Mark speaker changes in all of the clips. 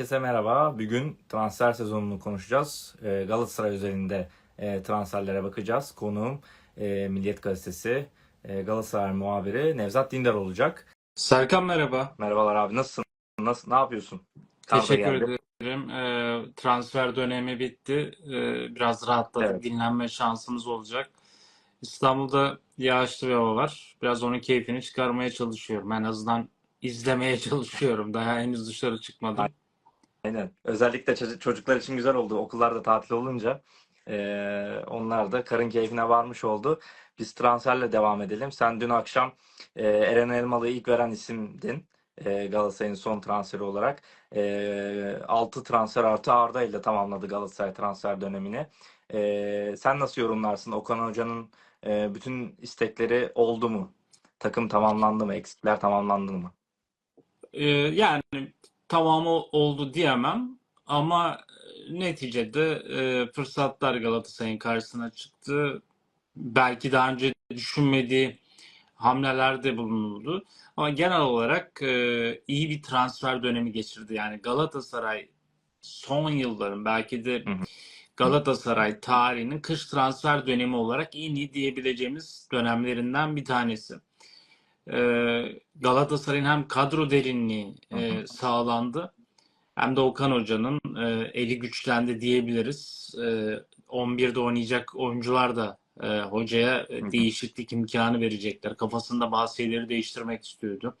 Speaker 1: Herkese merhaba. Bugün transfer sezonunu konuşacağız. Ee, Galatasaray üzerinde e, transferlere bakacağız. Konuğum e, Milliyet Gazetesi e, Galatasaray muhabiri Nevzat Dindar olacak.
Speaker 2: Serkan merhaba.
Speaker 1: Merhabalar abi nasılsın? Nasıl, ne yapıyorsun? Da
Speaker 2: Teşekkür ederim. Ee, transfer dönemi bitti. Ee, biraz rahatladık.
Speaker 1: Evet.
Speaker 2: Dinlenme şansımız olacak. İstanbul'da yağışlı bir hava var. Biraz onun keyfini çıkarmaya çalışıyorum. En azından izlemeye çalışıyorum. Daha henüz dışarı çıkmadım.
Speaker 1: Aynen. Özellikle çocuk- çocuklar için güzel oldu. Okullar da tatil olunca e, onlar da karın keyfine varmış oldu. Biz transferle devam edelim. Sen dün akşam e, Eren Elmalı'yı ilk veren isimdin. E, Galatasaray'ın son transferi olarak. E, 6 transfer artı Arda ile tamamladı Galatasaray transfer dönemini. E, sen nasıl yorumlarsın? Okan Hoca'nın e, bütün istekleri oldu mu? Takım tamamlandı mı? Eksikler tamamlandı mı?
Speaker 2: Ee, yani tamamı oldu diyemem ama neticede e, fırsatlar Galatasaray'ın karşısına çıktı. Belki daha önce düşünmediği hamlelerde bulunuldu. Ama genel olarak e, iyi bir transfer dönemi geçirdi. Yani Galatasaray son yılların belki de
Speaker 1: Hı hı.
Speaker 2: Galatasaray tarihinin kış transfer dönemi olarak en iyi diyebileceğimiz dönemlerinden bir tanesi. Ee, Galatasaray'ın hem kadro derinliği e, sağlandı hem de Okan Hoca'nın e, eli güçlendi diyebiliriz. E, 11'de oynayacak oyuncular da e, hocaya e, değişiklik imkanı verecekler. Kafasında bazı şeyleri değiştirmek istiyordu.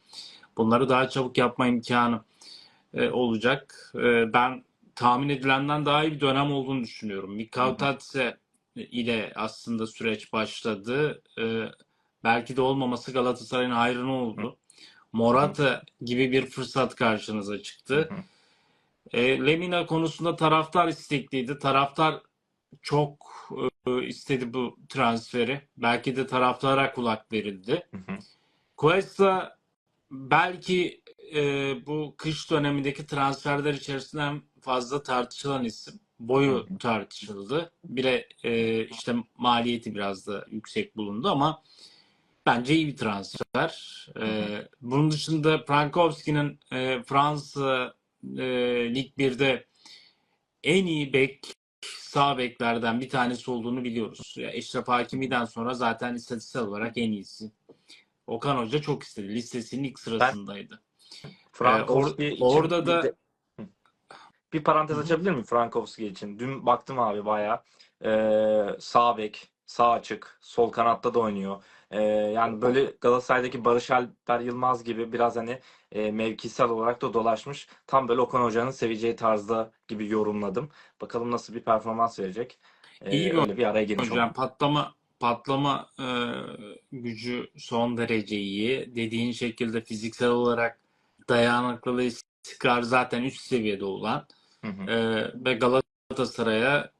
Speaker 2: Bunları daha çabuk yapma imkanı e, olacak. E, ben tahmin edilenden daha iyi bir dönem olduğunu düşünüyorum.
Speaker 1: Hı
Speaker 2: Mikal
Speaker 1: hı.
Speaker 2: Tatse ile aslında süreç başladı. E, belki de olmaması Galatasaray'ın hayrına oldu.
Speaker 1: hı.
Speaker 2: Morata gibi bir fırsat karşınıza çıktı. E, Lemina konusunda taraftar istekliydi. Taraftar çok e, istedi bu transferi. Belki de taraftara kulak verildi. Cuesta belki e, bu kış dönemindeki transferler içerisinde en fazla tartışılan isim. Boyu tartışıldı. Bir de e, işte maliyeti biraz da yüksek bulundu ama bence iyi bir transfer.
Speaker 1: Hı hı.
Speaker 2: E, bunun dışında Frankowski'nin e, Fransa e, Lig 1'de en iyi bek sağ beklerden bir tanesi olduğunu biliyoruz. Ya Eşref Hakimi'den sonra zaten istatistiksel olarak en iyisi. Okan Hoca çok istedi. Listesinin ilk
Speaker 1: Ben
Speaker 2: sırasındaydı. Ee, or-
Speaker 1: Frankowski
Speaker 2: orada
Speaker 1: bir
Speaker 2: da
Speaker 1: de bir parantez açabilir miyim Frankowski için? Dün baktım abi bayağı ee, sağ bek, sağ açık, sol kanatta da oynuyor. Ee, yani böyle Galatasaray'daki Barış Alper Yılmaz gibi biraz hani e, mevkisel olarak da dolaşmış. Tam böyle Okan Hoca'nın seveceği tarzda gibi yorumladım. Bakalım nasıl bir performans verecek. Ee,
Speaker 2: iyi bir
Speaker 1: öyle bir araya girmiş.
Speaker 2: Yani patlama patlama e, gücü son derece iyi. Dediğin şekilde fiziksel olarak dayanıklılığı istikrar zaten üst seviyede olan
Speaker 1: Hı hı.
Speaker 2: e, ve Galatasaray'a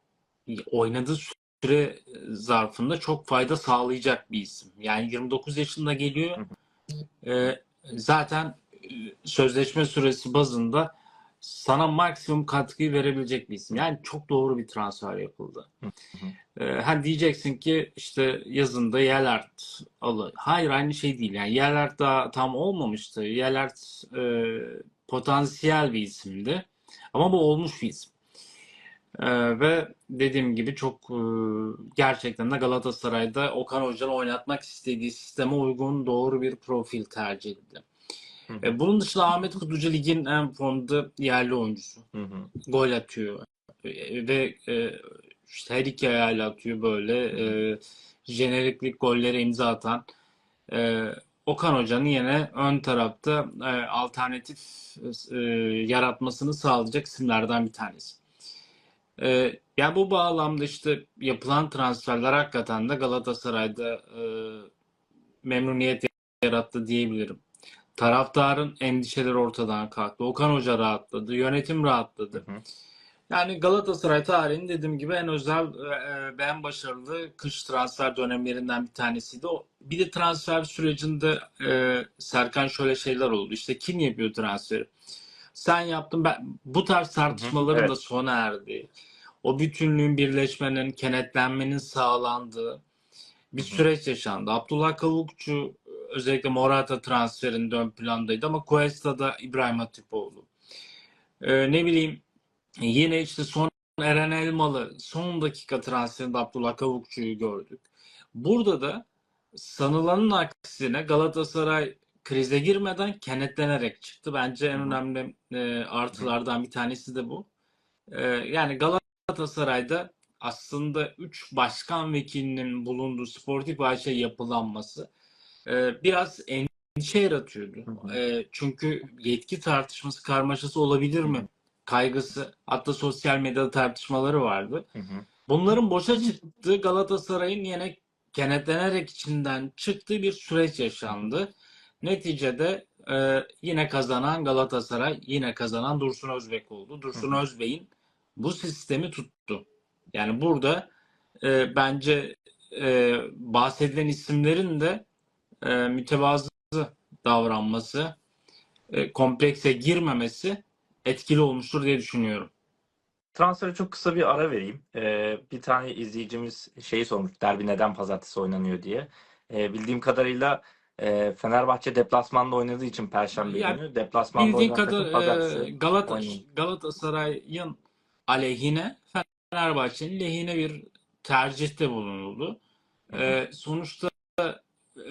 Speaker 2: oynadığı süre zarfında çok fayda sağlayacak bir isim. Yani 29 yaşında geliyor.
Speaker 1: Hı hı.
Speaker 2: E, zaten e, sözleşme süresi bazında sana maksimum katkıyı verebilecek bir isim. Yani çok doğru bir transfer yapıldı. Ee, ha diyeceksin ki işte yazında Yelert alı. Hayır aynı şey değil. Yani Yelert daha tam olmamıştı. Yelert e, potansiyel bir isimdi. Ama bu olmuş bir isim. Ee, ve dediğim gibi çok e, gerçekten de Galatasaray'da Okan Hoca'nın oynatmak istediği sisteme uygun doğru bir profil tercih edildi.
Speaker 1: Hı hı.
Speaker 2: E, bunun dışında Ahmet Kutucu ligin en formda yerli oyuncusu.
Speaker 1: Hı hı.
Speaker 2: Gol atıyor. E, ve e, işte her iki ayağıyla atıyor böyle.
Speaker 1: Hı hı.
Speaker 2: E, jeneriklik gollere imza atan e, Okan Hoca'nın yine ön tarafta e, alternatif e, yaratmasını sağlayacak isimlerden bir tanesi. E, yani bu bağlamda işte yapılan transferler hakikaten de Galatasaray'da e, memnuniyet yarattı diyebilirim. Taraftarın endişeleri ortadan kalktı. Okan Hoca rahatladı. Yönetim
Speaker 1: Hı
Speaker 2: rahatladı.
Speaker 1: hı.
Speaker 2: Yani Galatasaray tarihinin dediğim gibi en özel ve en başarılı kış transfer dönemlerinden bir tanesiydi. Bir de transfer sürecinde e, Serkan şöyle şeyler oldu. İşte kim yapıyor transferi? Sen yaptın. Ben, bu tarz
Speaker 1: Hı hı.
Speaker 2: tartışmaların da
Speaker 1: Evet.
Speaker 2: sona erdi. O bütünlüğün, birleşmenin, kenetlenmenin sağlandığı bir süreç yaşandı. Abdullah Kavukçu özellikle Morata transferinde ön plandaydı ama Cuesta'da İbrahim Hatipoğlu. Ee, ne bileyim yine işte son Eren Elmalı son dakika transferinde Abdullah Kavukçu'yu gördük. Burada da sanılanın aksine Galatasaray krize girmeden kenetlenerek çıktı. Bence en önemli e, artılardan bir tanesi de bu. E, yani Galatasaray'da aslında 3 başkan vekilinin bulunduğu sportif AŞ yapılanması e, biraz endişe yaratıyordu. E, çünkü yetki tartışması karmaşası olabilir mi? Kaygısı hatta sosyal medyada tartışmaları vardı.
Speaker 1: Hı hı.
Speaker 2: Bunların boşa çıktığı Galatasaray'ın yine kenetlenerek içinden çıktığı bir süreç yaşandı. Neticede e, yine kazanan Galatasaray, yine kazanan Dursun Özbek oldu. Dursun. Özbek'in bu sistemi tuttu. Yani burada e, bence e, bahsedilen isimlerin de e, mütevazı davranması, e, komplekse girmemesi etkili olmuştur diye düşünüyorum.
Speaker 1: Transfere çok kısa bir ara vereyim. Ee, bir tane izleyicimiz şeyi sormuş. Derbi neden pazartesi oynanıyor diye. Ee, bildiğim kadarıyla e, Fenerbahçe deplasmanda oynadığı için Perşembe
Speaker 2: Ya
Speaker 1: günü. Deplasmanda takım
Speaker 2: kadar e,
Speaker 1: pazartesi
Speaker 2: Galata
Speaker 1: oynayın.
Speaker 2: Galatasaray'ın aleyhine Fenerbahçe'nin lehine bir tercihte bulunuldu.
Speaker 1: Hı hı.
Speaker 2: E, sonuçta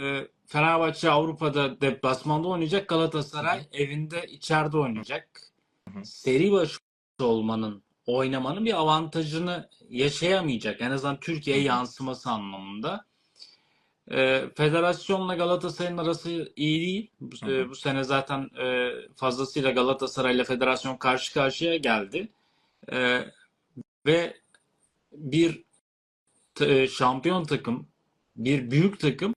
Speaker 2: e, Fenerbahçe Avrupa'da deplasmanda oynayacak. Galatasaray
Speaker 1: hı.
Speaker 2: evinde içeride oynayacak.
Speaker 1: Hı hı.
Speaker 2: Seri başı olmanın, oynamanın bir avantajını yaşayamayacak. En azından Türkiye'ye yansıması anlamında. E, federasyonla Galatasaray'ın arası iyi değil. Bu, e, bu sene zaten e, fazlasıyla Galatasaray'la federasyon karşı karşıya geldi. E, ve bir e, şampiyon takım, bir büyük takım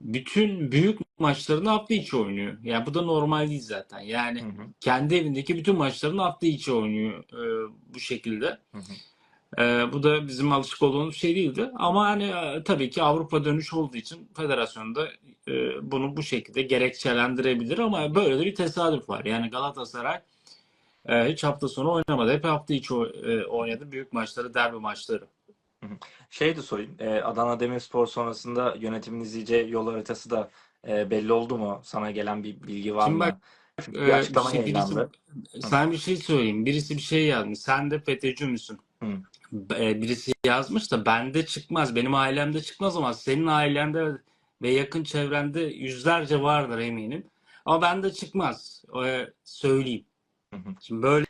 Speaker 2: bütün büyük maçlarını hafta içi oynuyor. Yani bu da normal değil zaten. Yani
Speaker 1: Hı hı.
Speaker 2: kendi evindeki bütün maçlarını hafta içi oynuyor e, bu şekilde.
Speaker 1: Hı hı.
Speaker 2: E, bu da bizim alışık olduğumuz şey değildi. Ama hani e, tabii ki Avrupa dönüş olduğu için federasyon da e, bunu bu şekilde gerekçelendirebilir ama böyle de bir tesadüf var. Yani Galatasaray e, hiç hafta sonu oynamadı. Hep hafta içi e, oynadı büyük maçları, derbi maçları.
Speaker 1: Şey de sorayım. e, Adana Demirspor sonrasında yönetimin izleyeceği yol haritası da e, belli oldu mu? Sana gelen bir bilgi var
Speaker 2: Şimdi bak
Speaker 1: mı? Çünkü bir açıklama
Speaker 2: şey birisi.
Speaker 1: Hı
Speaker 2: sen bir şey söyleyeyim. Birisi bir şey yazmış. Sen de FETÖ'cü müsün?
Speaker 1: hı.
Speaker 2: E, birisi yazmış da bende çıkmaz. Benim ailemde çıkmaz ama senin ailende ve yakın çevrende yüzlerce vardır eminim. Ama bende çıkmaz. E, söyleyeyim.
Speaker 1: Hı hı.
Speaker 2: Şimdi böyle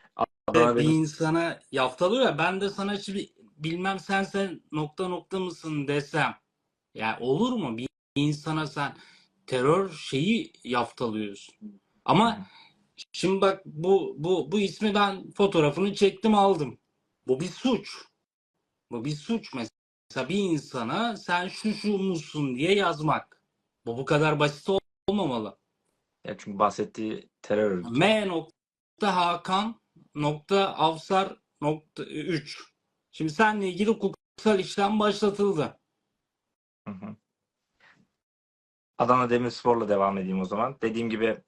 Speaker 1: Adana
Speaker 2: bir insana yaftalıyor ya ben de sana şimdi bilmem sen sen nokta nokta mısın desem ya olur mu? Bir insana sen terör şeyi yaftalıyorsun. Ama şimdi bak bu bu bu ismi ben fotoğrafını çektim aldım. Bu bir suç. Bu bir suç mesela bir insana sen şu şu musun diye yazmak. Bu bu kadar basit ol- olmamalı.
Speaker 1: Ya çünkü bahsettiği terör örgütü.
Speaker 2: M nokta Hakan nokta Avsar nokta 3. Şimdi seninle ilgili hukuksal işlem başlatıldı.
Speaker 1: Hı hı. Adana Demirspor'la devam edeyim o zaman. Dediğim gibi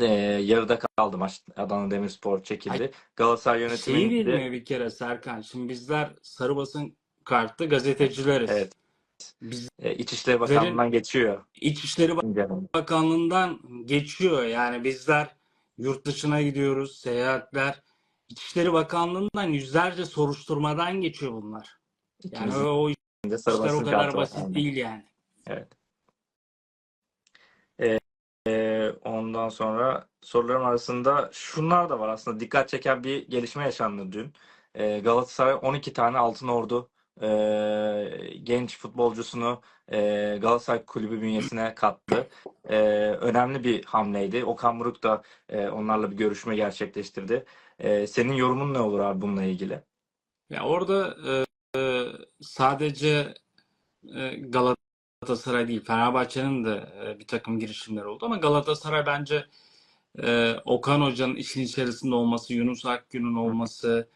Speaker 1: e, yarıda kaldı maç. Adana Demirspor
Speaker 2: Ay,
Speaker 1: çekildi. Galatasaray
Speaker 2: şeyi
Speaker 1: yönetimi de
Speaker 2: bilmiyor bir kere Serkan. Şimdi bizler sarı basın kartlı gazetecileriz.
Speaker 1: evet
Speaker 2: Bizlerin
Speaker 1: e, İçişleri Bakanlığı'ndan geçiyor.
Speaker 2: İçişleri. Bakanlığı'ndan geçiyor. Yani bizler yurt dışına gidiyoruz, seyahatler. İçişleri Bakanlığı'ndan yüzlerce soruşturmadan geçiyor bunlar. Yani
Speaker 1: İkimizin
Speaker 2: o işler o kadar
Speaker 1: var.
Speaker 2: basit
Speaker 1: Aynen.
Speaker 2: değil yani.
Speaker 1: Evet. E, e, ondan sonra sorularım arasında şunlar da var aslında. Dikkat çeken bir gelişme yaşandı dün. E, Galatasaray 12 tane Altın Ordu e, genç futbolcusunu e, Galatasaray Kulübü bünyesine kattı. E, önemli bir hamleydi. Okan Buruk da e, onlarla bir görüşme gerçekleştirdi. E, senin yorumun ne olur abi bununla ilgili?
Speaker 2: Ya orada e, sadece e, Galatasaray değil, Fenerbahçe'nin de e, bir takım girişimleri oldu ama Galatasaray bence e, Okan Hoca'nın işin içerisinde olması, Yunus Akgün'ün olması,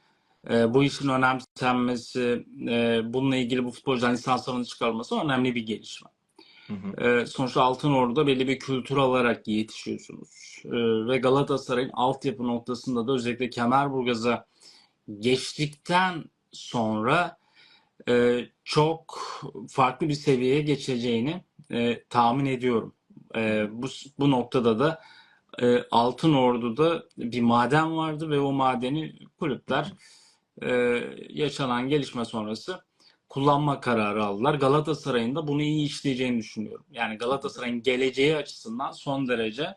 Speaker 2: e, bu işin önemsenmesi, e, bununla ilgili bu futbolcuların lisanslarını çıkarması önemli bir gelişme.
Speaker 1: Hı hı.
Speaker 2: E, sonuçta Altın Ordu'da belli bir kültür alarak yetişiyorsunuz. E, ve Galatasaray'ın altyapı noktasında da özellikle Kemerburgaz'a geçtikten sonra e, çok farklı bir seviyeye geçeceğini e, tahmin ediyorum.
Speaker 1: Hı
Speaker 2: E,
Speaker 1: hı.
Speaker 2: bu bu noktada da e, Altın Ordu'da bir maden vardı ve o madeni kulüpler e, yaşanan gelişme sonrası kullanma kararı aldılar. Galatasaray'ın da bunu iyi işleyeceğini düşünüyorum. Yani Galatasaray'ın geleceği açısından son derece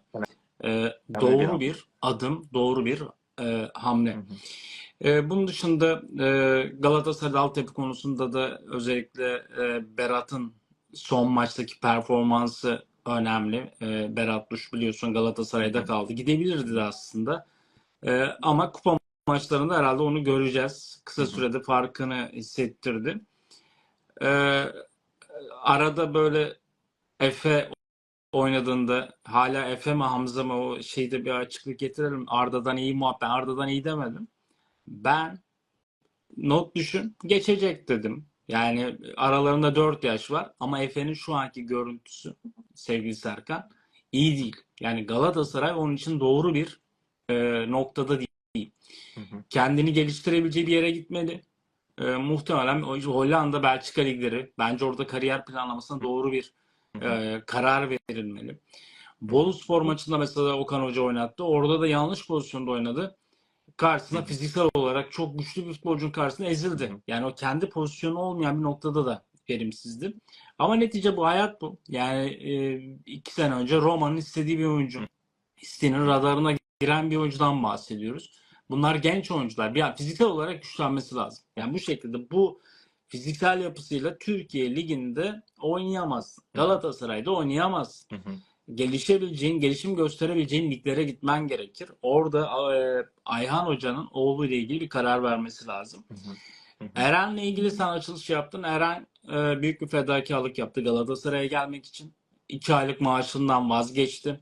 Speaker 2: e, doğru bir adım, doğru bir e, hamle.
Speaker 1: Hı hı.
Speaker 2: E, bunun dışında e, Galatasaray'da altyapı konusunda da özellikle e, Berat'ın son maçtaki performansı önemli. E, Berat Duş biliyorsun Galatasaray'da kaldı. Gidebilirdi de aslında. E, ama kupa maçlarında herhalde onu göreceğiz. Kısa sürede farkını hissettirdi. E, arada böyle Efe oynadığında hala Efe mi Hamza mı o şeyde bir açıklık getirelim. Arda'dan iyi muhabbet. Arda'dan iyi demedim. Ben not düşün geçecek dedim. Yani aralarında 4 yaş var ama Efe'nin şu anki görüntüsü sevgili Serkan iyi değil. Yani Galatasaray onun için doğru bir e, noktada değil.
Speaker 1: Hı hı.
Speaker 2: Kendini geliştirebileceği bir yere gitmeli. E, muhtemelen Hollanda, Belçika ligleri bence orada kariyer planlamasına doğru bir
Speaker 1: Hı hı.
Speaker 2: e, karar verilmeli. Boluspor maçında mesela Okan Hoca oynattı. Orada da yanlış pozisyonda oynadı. Karşısına
Speaker 1: Hı hı.
Speaker 2: fiziksel olarak çok güçlü bir futbolcunun karşısına ezildi.
Speaker 1: Hı hı.
Speaker 2: Yani o kendi pozisyonu olmayan bir noktada da verimsizdi. Ama netice bu hayat bu. Yani e, iki sene önce Roma'nın istediği bir oyuncu.
Speaker 1: Hı.
Speaker 2: Radarına giren bir oyuncudan bahsediyoruz. Bunlar genç oyuncular. Bir fiziksel olarak güçlenmesi lazım. Yani bu şekilde bu fiziksel yapısıyla Türkiye Ligi'nde oynayamaz. Galatasaray'da oynayamaz.
Speaker 1: Hı hı.
Speaker 2: Gelişebileceğin, gelişim gösterebileceğin liglere gitmen gerekir. Orada e, Ayhan Hoca'nın oğlu ile ilgili bir karar vermesi lazım.
Speaker 1: Hı hı.
Speaker 2: Eren'le ilgili sen açılış yaptın. Eren e, büyük bir fedakarlık yaptı Galatasaray'a gelmek için. İki aylık maaşından vazgeçti.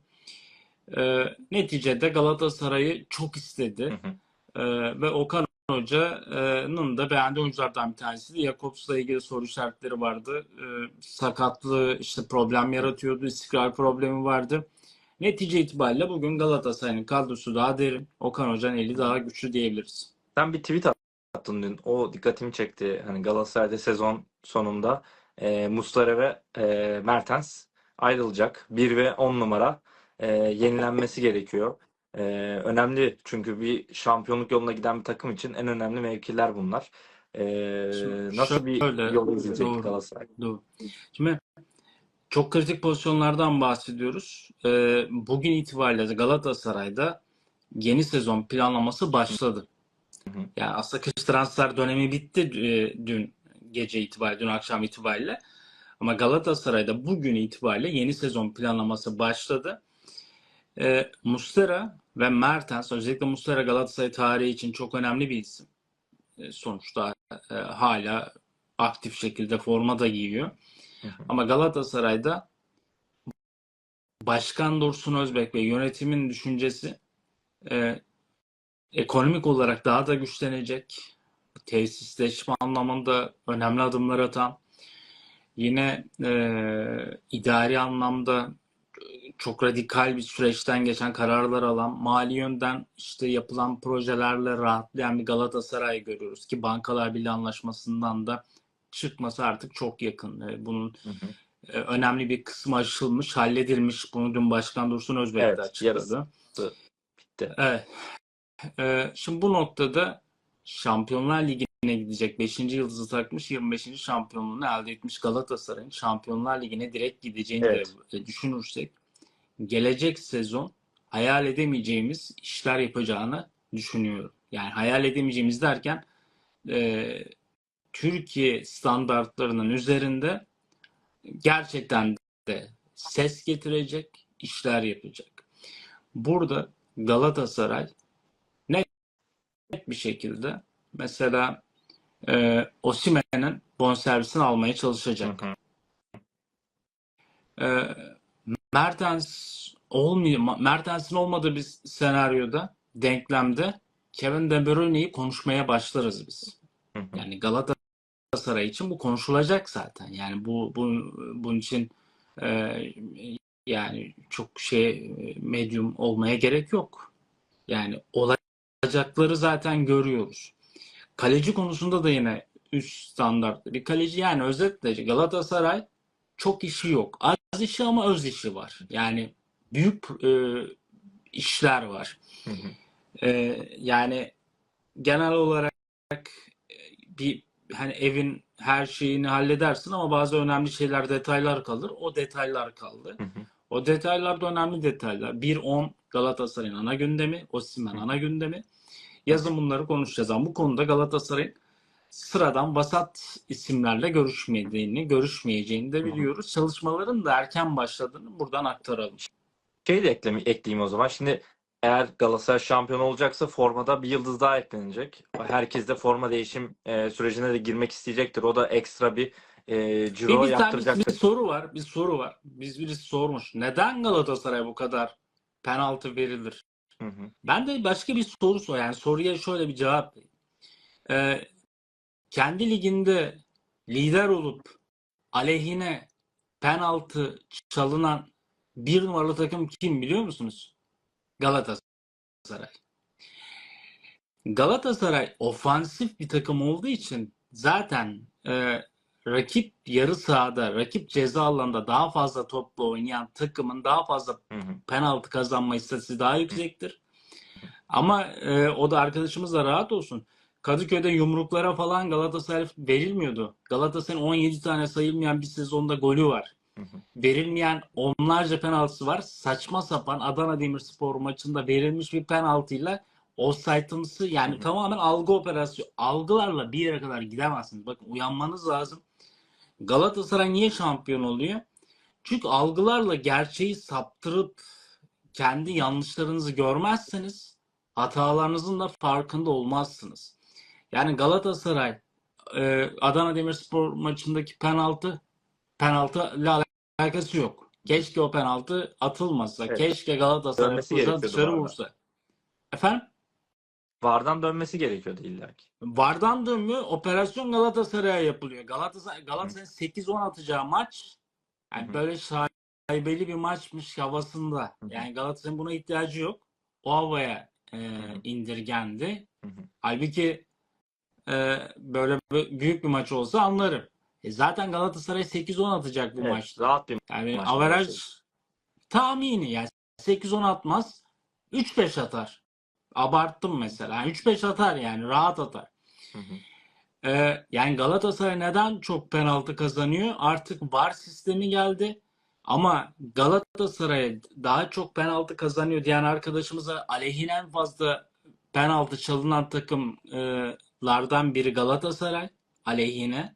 Speaker 2: E, neticede Galatasaray'ı çok istedi.
Speaker 1: Hı hı.
Speaker 2: Ee, ve Okan Hoca'nın da beğendiği oyunculardan bir tanesi. Jakobs'la ilgili soru işaretleri vardı. Ee, sakatlığı işte problem yaratıyordu. istikrar problemi vardı. Netice itibariyle bugün Galatasaray'ın kadrosu daha derin. Okan Hoca'nın eli daha güçlü diyebiliriz.
Speaker 1: Sen bir tweet attın dün. O dikkatimi çekti. Hani Galatasaray'da sezon sonunda e, Muslera ve e, Mertens ayrılacak. 1 ve 10 numara e, yenilenmesi gerekiyor. E, önemli çünkü bir şampiyonluk yoluna giden bir takım için en önemli mevkiler bunlar. E,
Speaker 2: Şimdi
Speaker 1: nasıl bir
Speaker 2: şöyle,
Speaker 1: yol izleyecek
Speaker 2: doğru.
Speaker 1: Galatasaray?
Speaker 2: Doğru. Şimdi çok kritik pozisyonlardan bahsediyoruz. Ee, bugün itibariyle Galatasaray'da yeni sezon planlaması başladı.
Speaker 1: Hı hı.
Speaker 2: Yani aslında kış transfer dönemi bitti e, dün gece itibariyle, dün akşam itibariyle. Ama Galatasaray'da bugün itibariyle yeni sezon planlaması başladı. E, Muslera ve Mertens, özellikle Muslera Galatasaray tarihi için çok önemli bir isim. E, sonuçta e, hala aktif şekilde forma da giyiyor.
Speaker 1: Hı hı.
Speaker 2: Ama Galatasaray'da Başkan Dursun Özbek ve yönetimin düşüncesi e, ekonomik olarak daha da güçlenecek. Tesisleşme anlamında önemli adımlar atan, yine e, idari anlamda çok radikal bir süreçten geçen kararlar alan, mali yönden işte yapılan projelerle rahatlayan bir Galatasaray görüyoruz ki Bankalar Birliği anlaşmasından da çıkması artık çok yakın. E, Bunun
Speaker 1: Hı hı.
Speaker 2: e, önemli bir kısmı aşılmış, halledilmiş. Bunu dün Başkan Dursun Özbek de
Speaker 1: Evet,
Speaker 2: açıkladı.
Speaker 1: yarısı bitti.
Speaker 2: Evet. Ee, şimdi bu noktada Şampiyonlar Ligi'ne gidecek 5. yıldızı takmış 25. şampiyonluğunu elde etmiş Galatasaray'ın Şampiyonlar Ligi'ne direkt gideceğini
Speaker 1: Evet.
Speaker 2: de düşünürsek gelecek sezon hayal edemeyeceğimiz işler yapacağını düşünüyorum. Yani hayal edemeyeceğimiz derken e, Türkiye standartlarının üzerinde gerçekten de ses getirecek işler yapacak. Burada Galatasaray net bir şekilde mesela e, Osimhen'in bonservisini almaya
Speaker 1: Hı
Speaker 2: çalışacak.
Speaker 1: hı.
Speaker 2: E, Mertens olmuyor. Mertens'in olmadığı bir senaryoda, denklemde Kevin De Bruyne'yi konuşmaya başlarız biz. Yani Galatasaray için bu konuşulacak zaten. Yani bu, bu bunun için e, yani çok şey medyum olmaya gerek yok. Yani olacakları zaten görüyoruz. Kaleci konusunda da yine üst standartlı bir kaleci. Yani özetle Galatasaray çok işi yok. Az işi ama öz işi var. Yani büyük e, işler var.
Speaker 1: Hı hı.
Speaker 2: Ee, yani genel olarak e, bir hani evin her şeyini halledersin ama bazı önemli şeyler detaylar kalır. O detaylar kaldı.
Speaker 1: Hı hı.
Speaker 2: O detaylar da önemli detaylar. 1-10 Galatasaray'ın ana gündemi, Osimhen ana gündemi. Yazın bunları konuşacağız ama bu konuda Galatasaray'ın sıradan vasat isimlerle görüşmediğini, görüşmeyeceğini de
Speaker 1: Hı hı.
Speaker 2: biliyoruz. Çalışmaların da erken başladığını buradan aktaralım.
Speaker 1: Şey de ekleme, ekleyeyim o zaman. Şimdi eğer Galatasaray şampiyon olacaksa formada bir yıldız daha eklenecek. Herkes de forma değişim e, sürecine de girmek isteyecektir. O da ekstra bir e,
Speaker 2: Bir,
Speaker 1: ciro
Speaker 2: bir tane bir
Speaker 1: yaptıracaktır.
Speaker 2: soru var. Bir soru var. Biz birisi sormuş. Neden Galatasaray bu kadar penaltı verilir?
Speaker 1: Hı hı.
Speaker 2: Ben de başka bir soru sor. Yani soruya şöyle bir cevap vereyim. Ee, kendi liginde lider olup aleyhine penaltı çalınan bir numaralı takım kim biliyor musunuz? Galatasaray. Galatasaray ofansif bir takım olduğu için zaten e, rakip yarı sahada, rakip ceza alanında daha fazla topla oynayan takımın daha fazla
Speaker 1: Hı hı.
Speaker 2: penaltı kazanma istatistiği daha yüksektir. Ama e, o da arkadaşımız da rahat olsun. Kadıköy'de yumruklara falan Galatasaray verilmiyordu. Galatasaray'ın 17 tane sayılmayan bir sezonda golü var.
Speaker 1: Hı hı.
Speaker 2: Verilmeyen onlarca penaltısı var. Saçma sapan Adana Demirspor maçında verilmiş bir penaltıyla offside'ımsı yani
Speaker 1: Hı hı.
Speaker 2: tamamen algı operasyonu. Algılarla bir yere kadar gidemezsiniz. Bakın uyanmanız lazım. Galatasaray niye şampiyon oluyor? Çünkü algılarla gerçeği saptırıp kendi yanlışlarınızı görmezseniz hatalarınızın da farkında olmazsınız. Yani Galatasaray e, Adana Demirspor maçındaki penaltı penaltı ile alakası yok. Keşke o penaltı atılmasa.
Speaker 1: Evet.
Speaker 2: Keşke Galatasaray
Speaker 1: gerekiyordu
Speaker 2: dışarı vursa. Efendim?
Speaker 1: VAR'dan dönmesi gerekiyordu illa ki.
Speaker 2: Vardan dönmüyor. Operasyon Galatasaray'a yapılıyor. Galatasaray Galatasaray'ın 8-10 atacağı maç yani
Speaker 1: Hı hı.
Speaker 2: böyle şaibeli bir maçmış havasında.
Speaker 1: Hı hı.
Speaker 2: Yani Galatasaray'ın buna ihtiyacı yok. O havaya e, indirgendi.
Speaker 1: Hı hı.
Speaker 2: Halbuki e, böyle büyük bir maç olsa anlarım. E zaten Galatasaray 8-10 atacak bu
Speaker 1: Evet,
Speaker 2: maçta.
Speaker 1: rahat bir
Speaker 2: Yani
Speaker 1: maçtan
Speaker 2: averaj tahmini yani 8-10 atmaz 3-5 atar. Abarttım mesela. Yani 3-5 atar yani rahat atar.
Speaker 1: Hı hı.
Speaker 2: Ee, yani Galatasaray neden çok penaltı kazanıyor? Artık VAR sistemi geldi. Ama Galatasaray daha çok penaltı kazanıyor diyen arkadaşımıza aleyhine en fazla penaltı çalınan takımlardan biri Galatasaray aleyhine.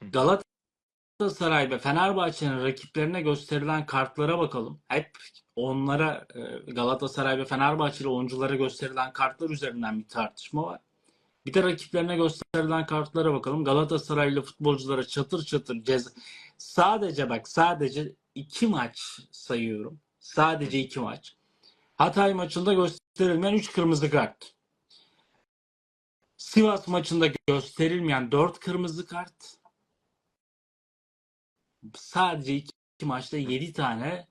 Speaker 2: Galatasaray ve Fenerbahçe'nin rakiplerine gösterilen kartlara bakalım. Hep onlara e, Galatasaray ve Fenerbahçeli oyunculara gösterilen kartlar üzerinden bir tartışma var. Bir de rakiplerine gösterilen kartlara bakalım. Galatasaraylı futbolculara çatır çatır ceza. Sadece bak sadece iki maç sayıyorum. Sadece iki maç. Hatay maçında gösterilmeyen 3 kırmızı kart. Sivas maçında gösterilmeyen 4 kırmızı kart. Sadece iki, iki maçta 7 tane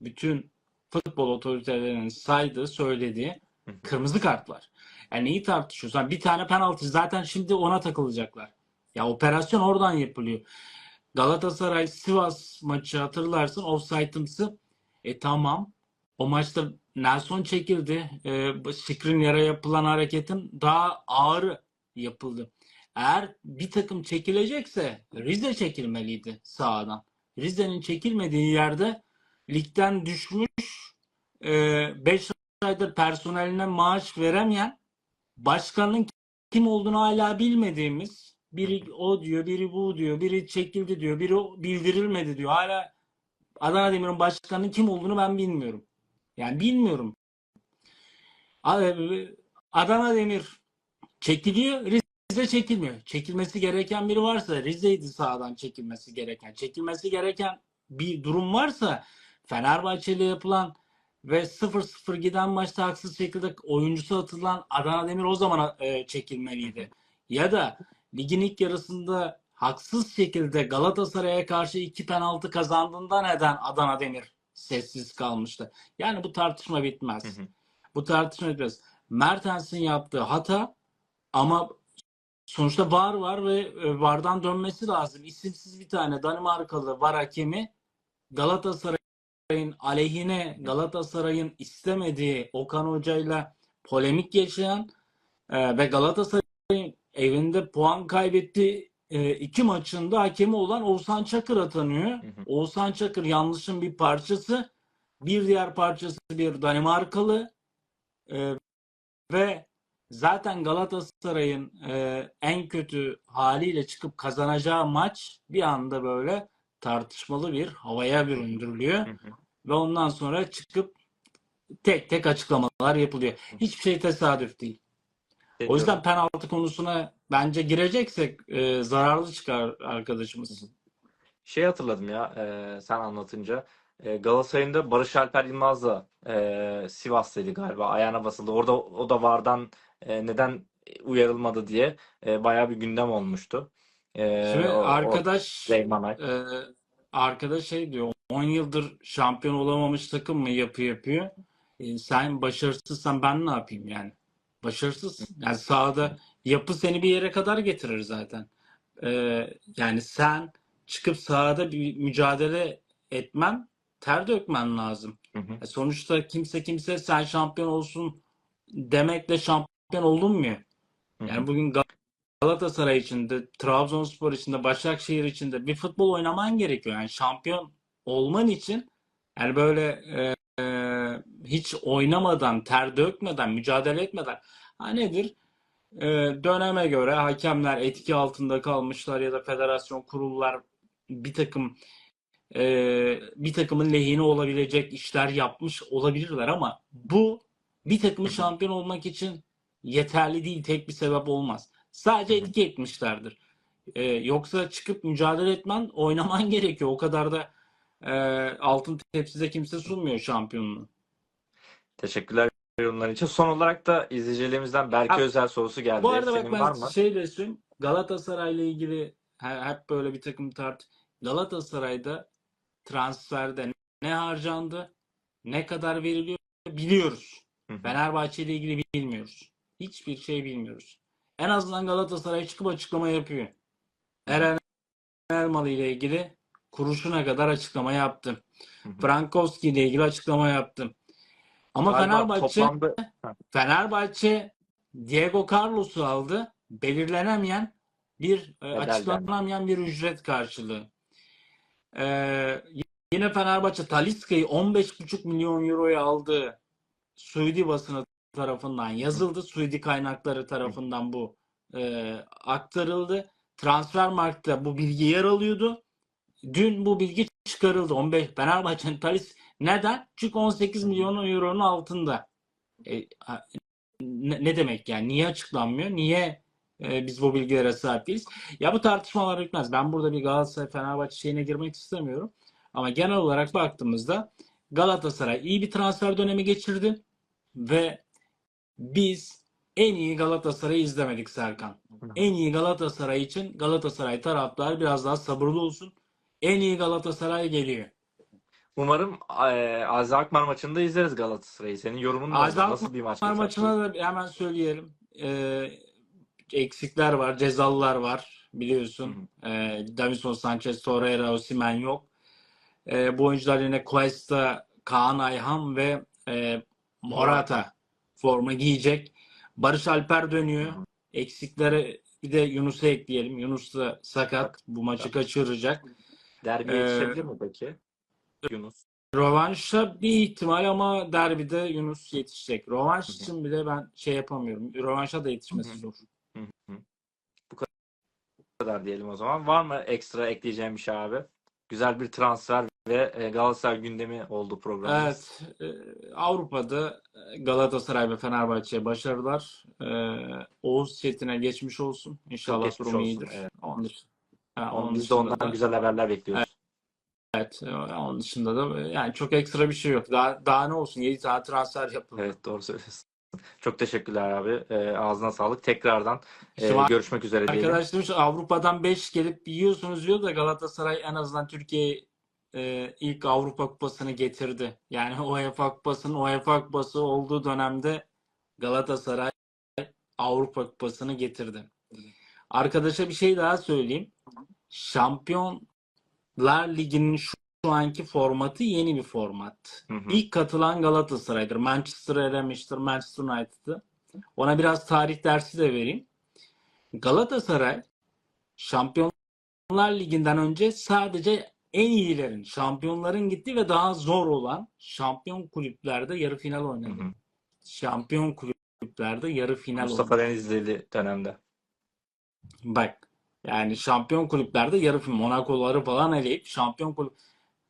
Speaker 2: bütün futbol otoritelerinin saydığı, söylediği kırmızı kart var. Yani neyi tartışıyorsun? Yani bir tane penaltı zaten şimdi ona takılacaklar. Ya operasyon oradan yapılıyor. Galatasaray Sivas maçı hatırlarsın offside'ımsı. E tamam. O maçta Nelson çekildi. E, bu Skriniar'a yapılan hareketin daha ağır yapıldı. Eğer bir takım çekilecekse Rize çekilmeliydi sahadan. Rize'nin çekilmediği yerde ligden düşmüş 5 aydır personeline maaş veremeyen başkanın kim olduğunu hala bilmediğimiz biri o diyor, biri bu diyor, biri çekildi diyor, biri bildirilmedi diyor. Hala Adana Demir'in başkanının kim olduğunu ben bilmiyorum. Yani bilmiyorum. Adana Demir çekiliyor, Rize çekilmiyor. Çekilmesi gereken biri varsa Rize'ydi sahadan çekilmesi gereken. Çekilmesi gereken bir durum varsa Fenerbahçe ile yapılan ve 0-0 giden maçta haksız şekilde oyuncusu atılan Adana Demir o zaman e, çekilmeliydi. Ya da ligin ilk yarısında haksız şekilde Galatasaray'a karşı iki penaltı kazandığında neden Adana Demir sessiz kalmıştı? Yani bu tartışma bitmez.
Speaker 1: Hı hı.
Speaker 2: Bu tartışma bitmez. Mertens'in yaptığı hata ama sonuçta VAR var ve e, VAR'dan dönmesi lazım. İsimsiz bir tane Danimarkalı VAR hakemi Galatasaray Galatasaray'ın aleyhine Galatasaray'ın istemediği Okan Hoca'yla polemik yaşayan e, ve Galatasaray'ın evinde puan kaybettiği e, iki maçında hakemi olan Oğuzhan Çakır atanıyor.
Speaker 1: Hı hı.
Speaker 2: Oğuzhan Çakır yanlışın bir parçası. Bir diğer parçası bir Danimarkalı. E, ve zaten Galatasaray'ın e, en kötü haliyle çıkıp kazanacağı maç bir anda böyle tartışmalı bir havaya büründürülüyor.
Speaker 1: Hı hı.
Speaker 2: Ve ondan sonra çıkıp tek tek açıklamalar yapılıyor. Hiçbir şey tesadüf değil. O yüzden penaltı konusuna bence gireceksek e, zararlı çıkar arkadaşımız.
Speaker 1: Şey hatırladım ya e, sen anlatınca. E, Galatasaray'ın da Barış Alper Yılmaz da e, Sivas'taydı galiba. Ayağına basıldı. Orada o da VAR'dan e, neden uyarılmadı diye e, bayağı bir gündem olmuştu. E,
Speaker 2: Şimdi
Speaker 1: o- o
Speaker 2: arkadaş
Speaker 1: Ay.
Speaker 2: e, arkadaş şey diyor 10 yıldır şampiyon olamamış takım mı yapı yapıyor? E, sen başarısızsan ben ne yapayım yani? Başarısız. Yani sahada yapı seni bir yere kadar getirir zaten. E, yani sen çıkıp sahada bir mücadele etmen, ter dökmen lazım.
Speaker 1: Hı hı.
Speaker 2: E, Sonuçta kimse kimse sen şampiyon olsun demekle şampiyon olunmuyor.
Speaker 1: Hı hı.
Speaker 2: Yani bugün Gal- Galatasaray için de, Trabzonspor için de, Başakşehir için de bir futbol oynaman gerekiyor. Yani şampiyon olman için yani böyle e, e, hiç oynamadan, ter dökmeden, mücadele etmeden ha nedir? E, döneme göre hakemler etki altında kalmışlar ya da federasyon kurullar bir takım e, bir takımın lehine olabilecek işler yapmış olabilirler ama bu bir takımın şampiyon olmak için yeterli değil, tek bir sebep olmaz. Sadece etki etmişlerdir. E, yoksa çıkıp mücadele etmen, oynaman gerekiyor. O kadar da e, altın tepside kimse sunmuyor şampiyonluğu.
Speaker 1: Teşekkürler yorumların için. Son olarak da izleyicilerimizden Berke
Speaker 2: Abi,
Speaker 1: Özel sorusu geldi.
Speaker 2: Bu arada bak
Speaker 1: Senin
Speaker 2: ben
Speaker 1: var mı?
Speaker 2: şey söyleyeyim. Galatasaray'la ilgili he- hep böyle bir takım tart. Galatasaray'da transferde ne harcandı, ne kadar veriliyor biliyoruz.
Speaker 1: Hı.
Speaker 2: Fenerbahçe ile ilgili bilmiyoruz. Hiçbir şey bilmiyoruz. En azından Galatasaray çıkıp açıklama yapıyor. Eren Elmalı ile ilgili kuruşuna kadar açıklama yaptım. Frankowski ile ilgili açıklama yaptım. Ama
Speaker 1: Galiba
Speaker 2: Fenerbahçe
Speaker 1: toplamda
Speaker 2: Fenerbahçe Diego Carlos'u aldı. Belirlenemeyen bir e,
Speaker 1: Bedelden.
Speaker 2: açıklanamayan bir ücret karşılığı. Ee, yine Fenerbahçe Talisca'yı 15,5 milyon euroya aldı. Suudi basını tarafından yazıldı. Suudi kaynakları tarafından bu e, aktarıldı. Transfermarkt'ta bu bilgi yer alıyordu. Dün bu bilgi çıkarıldı. 15 Fenerbahçe'nin Talis neden? Çünkü 18 milyon euronun altında. E, ne, ne demek yani? Niye açıklanmıyor? Niye e, biz bu bilgilere sahip değiliz? Ya bu tartışmalar bitmez. Ben burada bir Galatasaray Fenerbahçe şeyine girmek istemiyorum. Ama genel olarak baktığımızda Galatasaray iyi bir transfer dönemi geçirdi ve biz en iyi Galatasaray'ı izlemedik Serkan. En iyi Galatasaray için Galatasaray taraftarı biraz daha sabırlı olsun. En iyi Galatasaray geliyor.
Speaker 1: Umarım e, Azi Akmar maçında izleriz Galatasaray'ı. Senin yorumun
Speaker 2: Azi
Speaker 1: oldu? Nasıl bir maç geçer?
Speaker 2: maçına da hemen söyleyelim. Ee, eksikler var, cezalılar var biliyorsun. Ee, Davinson Sanchez, Torreira, Osimhen yok. Ee, bu oyuncular yine Cuesta, Kaan Ayhan ve e, Morata forma giyecek. Barış Alper dönüyor. Eksiklere bir de Yunus'u ekleyelim. Yunus da sakat. Bu maçı kaçıracak.
Speaker 1: Derbiye
Speaker 2: Ee,
Speaker 1: yetişebilir mi peki? Yunus.
Speaker 2: Rövanşa bir ihtimal ama derbide Yunus yetişecek. Rövanş
Speaker 1: Hı hı.
Speaker 2: için bile ben şey yapamıyorum. Rövanşa da yetişmesi
Speaker 1: Hı hı.
Speaker 2: zor.
Speaker 1: Hı hı. Bu kadar diyelim o zaman. Var mı ekstra ekleyeceğim bir şey abi? Güzel bir transfer ve e, Galatasaray gündemi oldu programımız.
Speaker 2: Evet, e, Avrupa'da e, Galatasaray ve Fenerbahçe'ye başarılar. Oğuz Çetin'e geçmiş olsun. İnşallah
Speaker 1: geçmiş olsun,
Speaker 2: iyidir.
Speaker 1: evet.
Speaker 2: Onun dışında, ha,
Speaker 1: Onun-
Speaker 2: onun
Speaker 1: Biz de ondan
Speaker 2: da-
Speaker 1: güzel haberler bekliyoruz.
Speaker 2: evet, e, onun dışında da e, yani çok ekstra bir şey yok. Daha, daha ne olsun? 7 tane transfer yapıldı.
Speaker 1: Evet doğru söylüyorsun. Çok teşekkürler abi. E, ağzına sağlık. Tekrardan e,
Speaker 2: Şimdi
Speaker 1: görüşmek üzere diyelim.
Speaker 2: Arkadaş demiş Avrupa'dan 5 gelip yiyorsunuz diyor da Galatasaray en azından Türkiye e, ilk Avrupa Kupası'nı getirdi. Yani UEFA Kupası'nın UEFA Kupası olduğu dönemde Galatasaray Avrupa Kupası'nı getirdi. Arkadaşa bir şey daha söyleyeyim. Şampiyonlar Ligi'nin şu şu anki formatı yeni bir format.
Speaker 1: Hı hı.
Speaker 2: İlk katılan Galatasaray'dır. Manchester elemiştir, Manchester United'ı. Ona biraz tarih dersi de vereyim. Galatasaray Şampiyonlar Ligi'nden önce sadece en iyilerin, şampiyonların gittiği ve daha zor olan şampiyon kulüplerde yarı final
Speaker 1: Hı
Speaker 2: oynadı.
Speaker 1: hı.
Speaker 2: Şampiyon kulüplerde yarı final
Speaker 1: Mustafa
Speaker 2: oynadı.
Speaker 1: Denizlili dönemde.
Speaker 2: Bak yani şampiyon kulüplerde yarı final Monaco'ları falan eleyip şampiyon kulüp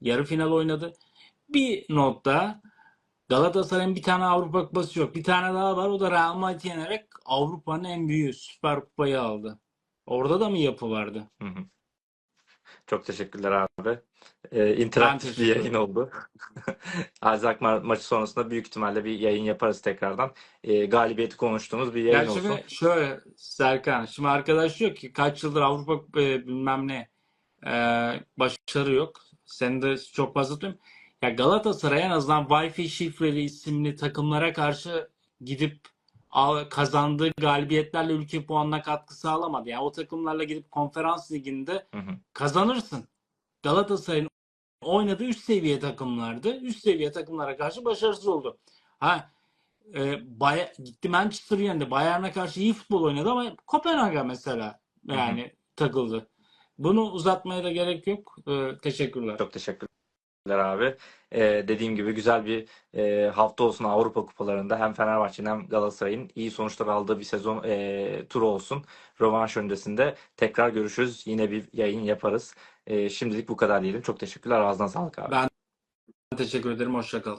Speaker 2: yarı final oynadı. Bir notta Galatasaray'ın bir tane Avrupa Kupası yok. Bir tane daha var. O da Real Madrid'i yenerek Avrupa'nın en büyüğü Süper Kupayı aldı. Orada da mı yapı vardı?
Speaker 1: Hı hı. Çok teşekkürler abi. Ee, interaktif bir yayın oldu. Isaac ma- maçı sonrasında büyük ihtimalle bir yayın yaparız tekrardan. Ee, galibiyeti konuştuğumuz bir
Speaker 2: Ya
Speaker 1: yayın olsun.
Speaker 2: şimdi şöyle Serkan, şimdi arkadaş diyor ki kaç yıldır Avrupa e, bilmem ne e, başarı yok. Sen de çok fazla tutayım. Ya Galatasaray en azından Wi-Fi şifreli isimli takımlara karşı gidip kazandığı galibiyetlerle ülke puanına katkı sağlamadı. Yani o takımlarla gidip konferans liginde
Speaker 1: Hı hı.
Speaker 2: kazanırsın. Galatasaray'ın oynadığı üst seviye takımlardı. Üst seviye takımlara karşı başarısız oldu. Ha e, Bay gitti Manchester yendi. Bayern'e karşı iyi futbol oynadı ama Kopenhag'a mesela
Speaker 1: Hı hı.
Speaker 2: yani takıldı. Bunu uzatmaya da gerek yok. E, teşekkürler.
Speaker 1: Çok teşekkürler abi. Ee, dediğim gibi güzel bir e, hafta olsun Avrupa kupalarında hem Fenerbahçe'nin hem Galatasaray'ın iyi sonuçlar aldığı bir sezon e, turu olsun. Rövanş öncesinde tekrar görüşürüz. Yine bir yayın yaparız. E, şimdilik bu kadar diyelim. Çok teşekkürler. Ağzına sağlık abi.
Speaker 2: Ben teşekkür ederim. Hoşça kal.